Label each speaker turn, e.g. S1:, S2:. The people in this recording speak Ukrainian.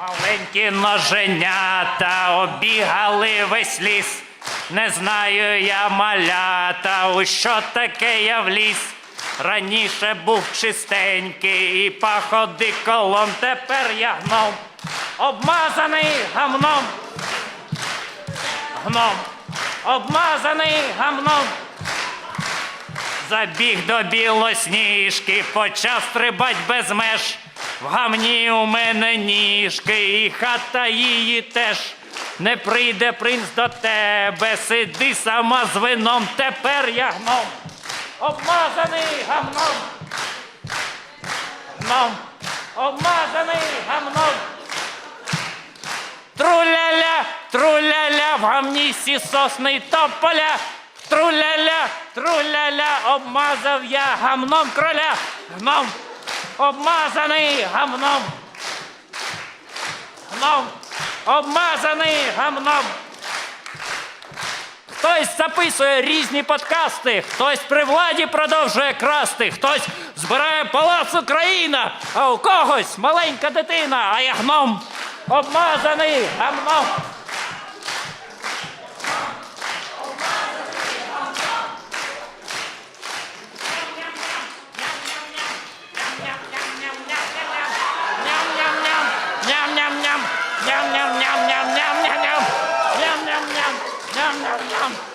S1: Маленькі ноженята обігали весь ліс. Не знаю я малята, у що таке я вліз. Раніше був чистенький і походи колом, тепер я гном, обмазаний гамном. Гном, обмазаний гамном. Забіг до білосніжки, почав стрибать без меж. В гамні у мене ніжки, і хата її теж. Не прийде принц до тебе, сиди сама з вином, тепер я гном. Обмазаний гамном. Гном. Обмазаний гамном. Труляля, труляля, в гамні сі сосни тополя. Труляля, труляля, обмазав я гамном кроля. Гном, обмазаний гамном. Гном, обмазаний гамном. Хтось записує різні подкасти, хтось при владі продовжує красти, хтось збирає палац Україна, а у когось маленька дитина, а я гном обмазаний гамном. ำยำ